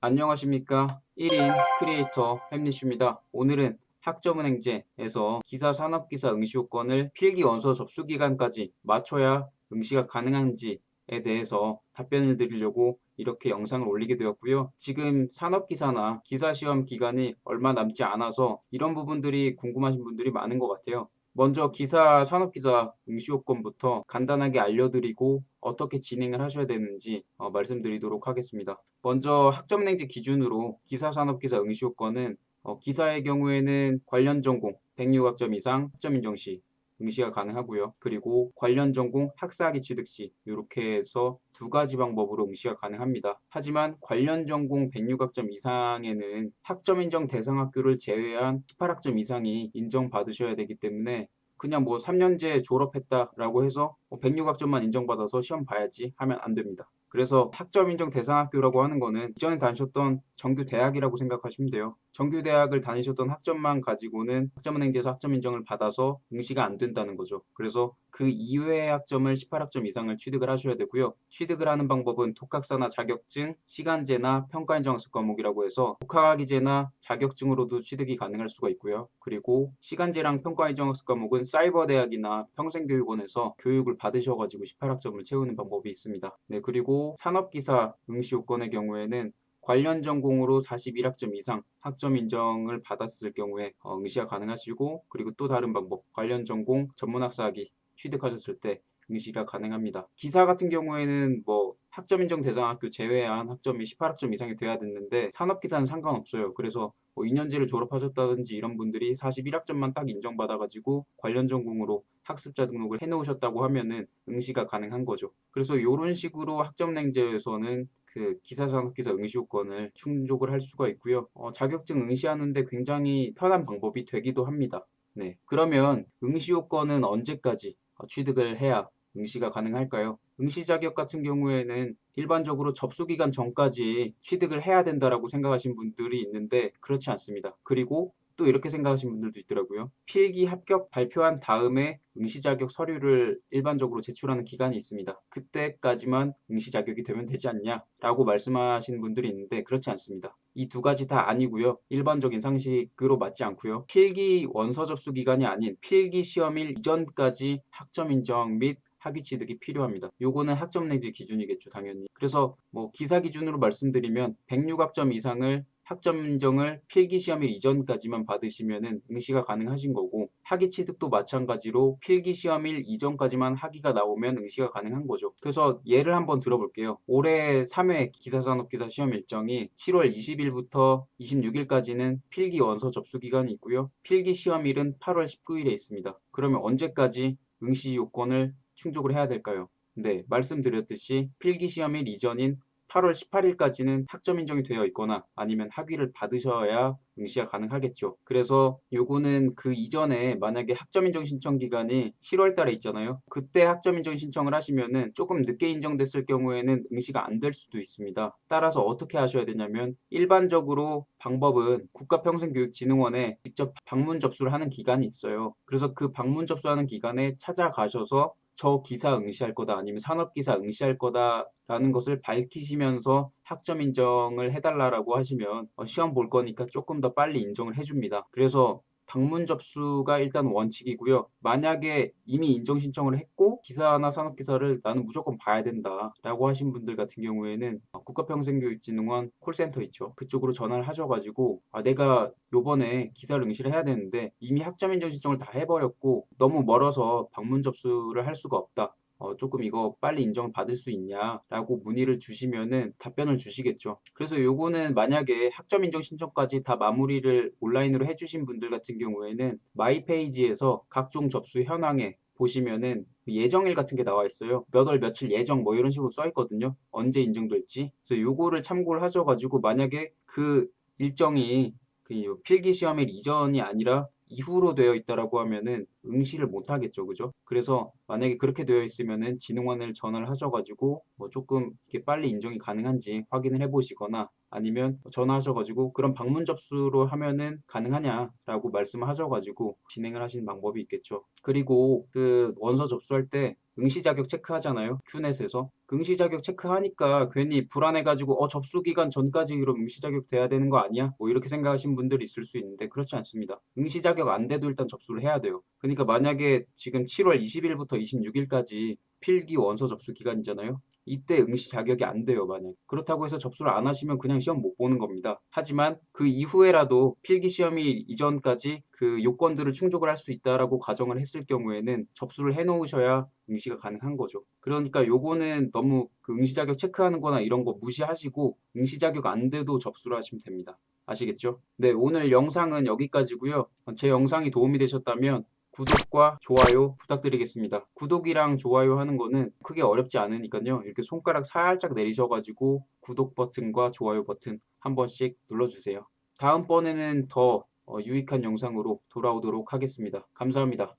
안녕하십니까 1인 크리에이터 햄리슈입니다. 오늘은 학점은행제에서 기사 산업기사 응시요건을 필기 원서 접수 기간까지 맞춰야 응시가 가능한지에 대해서 답변을 드리려고 이렇게 영상을 올리게 되었고요. 지금 산업기사나 기사시험 기간이 얼마 남지 않아서 이런 부분들이 궁금하신 분들이 많은 것 같아요. 먼저 기사 산업기사 응시요건부터 간단하게 알려드리고 어떻게 진행을 하셔야 되는지 어, 말씀드리도록 하겠습니다. 먼저 학점냉지 기준으로 기사 산업기사 응시요건은 어, 기사의 경우에는 관련 전공 106학점 이상 학점 인정 시 응시가 가능하고요. 그리고 관련 전공 학사학위 취득 시 이렇게 해서 두 가지 방법으로 응시가 가능합니다. 하지만 관련 전공 106학점 이상에는 학점 인정 대상 학교를 제외한 18학점 이상이 인정받으셔야 되기 때문에 그냥 뭐 3년제 졸업했다라고 해서 106학점만 뭐 인정받아서 시험 봐야지 하면 안 됩니다. 그래서 학점 인정 대상 학교라고 하는 거는 이전에 다니셨던 정규 대학이라고 생각하시면 돼요. 정규 대학을 다니셨던 학점만 가지고는 학점은행제에서 학점 인정을 받아서 응시가 안 된다는 거죠. 그래서 그 이외의 학점을 18학점 이상을 취득을 하셔야 되고요. 취득을 하는 방법은 독학사나 자격증, 시간제나 평가 인정 학습 과목이라고 해서 독학기제나 자격증으로도 취득이 가능할 수가 있고요. 그리고 시간제랑 평가 인정 학습 과목은 사이버 대학이나 평생교육원에서 교육을 받으셔가지고 18학점을 채우는 방법이 있습니다. 네, 그리고 산업기사 응시 요건의 경우에는 관련 전공으로 41학점 이상 학점 인정을 받았을 경우에 어, 응시가 가능하시고 그리고 또 다른 방법 관련 전공 전문 학사학위 취득하셨을 때 응시가 가능합니다. 기사 같은 경우에는 뭐 학점 인정 대상 학교 제외한 학점이 18학점 이상이 돼야 됐는데 산업기사는 상관없어요. 그래서 뭐 2년제를 졸업하셨다든지 이런 분들이 41학점만 딱 인정받아가지고 관련 전공으로 학습자 등록을 해놓으셨다고 하면은 응시가 가능한 거죠. 그래서 이런 식으로 학점냉제에서는 그 기사산업기사 응시 요건을 충족을 할 수가 있고요. 어, 자격증 응시하는데 굉장히 편한 방법이 되기도 합니다. 네. 그러면 응시 요건은 언제까지 어, 취득을 해야 응시가 가능할까요? 응시 자격 같은 경우에는 일반적으로 접수 기간 전까지 취득을 해야 된다라고 생각하신 분들이 있는데 그렇지 않습니다. 그리고 또 이렇게 생각하시는 분들도 있더라고요. 필기 합격 발표한 다음에 응시 자격 서류를 일반적으로 제출하는 기간이 있습니다. 그때까지만 응시 자격이 되면 되지 않냐라고 말씀하시는 분들이 있는데 그렇지 않습니다. 이 두 가지 다 아니고요. 일반적인 상식으로 맞지 않고요. 필기 원서 접수 기간이 아닌 필기 시험일 이전까지 학점 인정 및 학위 취득이 필요합니다. 요거는 학점 내지 기준이겠죠, 당연히. 그래서 뭐 기사 기준으로 말씀드리면 106학점 이상을 학점 인정을 필기 시험일 이전까지만 받으시면은 응시가 가능하신 거고 학위 취득도 마찬가지로 필기 시험일 이전까지만 학위가 나오면 응시가 가능한 거죠. 그래서 예를 한번 들어볼게요. 올해 3회 기사산업기사 시험 일정이 7월 20일부터 26일까지는 필기 원서 접수 기간이 있고요. 필기 시험일은 8월 19일에 있습니다. 그러면 언제까지 응시 요건을 충족을 해야 될까요? 네, 말씀드렸듯이 필기 시험일 이전인 8월 18일까지는 학점 인정이 되어 있거나 아니면 학위를 받으셔야 응시가 가능하겠죠. 그래서 요거는 그 이전에 만약에 학점 인정 신청 기간이 7월 달에 있잖아요. 그때 학점 인정 신청을 하시면은 조금 늦게 인정됐을 경우에는 응시가 안 될 수도 있습니다. 따라서 어떻게 하셔야 되냐면 일반적으로 방법은 국가평생교육진흥원에 직접 방문 접수를 하는 기간이 있어요. 그래서 그 방문 접수하는 기간에 찾아가셔서 저 기사 응시할 거다 아니면 산업 기사 응시할 거다라는 것을 밝히시면서 학점 인정을 해달라고 하시면 어, 시험 볼 거니까 조금 더 빨리 인정을 해줍니다. 그래서 방문 접수가 일단 원칙이고요. 만약에 이미 인정 신청을 했고 기사나 산업 기사를 나는 무조건 봐야 된다라고 하신 분들 같은 경우에는 국가평생교육진흥원 콜센터 있죠. 그쪽으로 전화를 하셔가지고 아, 내가 요번에 기사를 응시를 해야 되는데 이미 학점 인정 신청을 다 해버렸고 너무 멀어서 방문 접수를 할 수가 없다. 어, 조금 이거 빨리 인정을 받을 수 있냐라고 문의를 주시면은 답변을 주시겠죠. 그래서 요거는 만약에 학점 인정 신청까지 다 마무리를 온라인으로 해주신 분들 같은 경우에는 마이 페이지에서 각종 접수 현황에 보시면은 예정일 같은 게 나와 있어요. 몇 월 며칠 예정 뭐 이런 식으로 써 있거든요. 언제 인정될지. 그래서 요거를 참고를 하셔가지고 만약에 그 일정이 그 필기 시험일 이전이 아니라 이후로 되어 있다라고 하면은 응시를 못 하겠죠. 그죠? 그래서 만약에 그렇게 되어 있으면은 진흥원을 전화를 하셔가지고 뭐 조금 이렇게 빨리 인정이 가능한지 확인을 해보시거나 아니면 전화하셔가지고 그런 방문 접수로 하면은 가능하냐라고 말씀하셔가지고 진행을 하시는 방법이 있겠죠. 그리고 그 원서 접수할 때 응시 자격 체크하잖아요. 큐넷에서. 그 응시 자격 체크하니까 괜히 불안해가지고 어 접수 기간 전까지 그럼 응시 자격 돼야 되는 거 아니야? 뭐 이렇게 생각하신 분들이 있을 수 있는데 그렇지 않습니다. 응시 자격 안 돼도 일단 접수를 해야 돼요. 그러니까 만약에 지금 7월 20일부터 26일까지 필기 원서 접수 기간이잖아요. 이때 응시 자격이 안 돼요, 만약. 그렇다고 해서 접수를 안 하시면 그냥 시험 못 보는 겁니다. 하지만 그 이후에라도 필기 시험이 이전까지 그 요건들을 충족을 할 수 있다라고 가정을 했을 경우에는 접수를 해 놓으셔야 응시가 가능한 거죠. 그러니까 요거는 너무 그 응시 자격 체크하는 거나 이런 거 무시하시고 응시 자격 안 돼도 접수를 하시면 됩니다. 아시겠죠? 네, 오늘 영상은 여기까지고요. 제 영상이 도움이 되셨다면 구독과 좋아요 부탁드리겠습니다. 구독이랑 좋아요 하는 거는 크게 어렵지 않으니까요. 이렇게 손가락 살짝 내리셔가지고 구독 버튼과 좋아요 버튼 한 번씩 눌러주세요. 다음번에는 더 어, 유익한 영상으로 돌아오도록 하겠습니다. 감사합니다.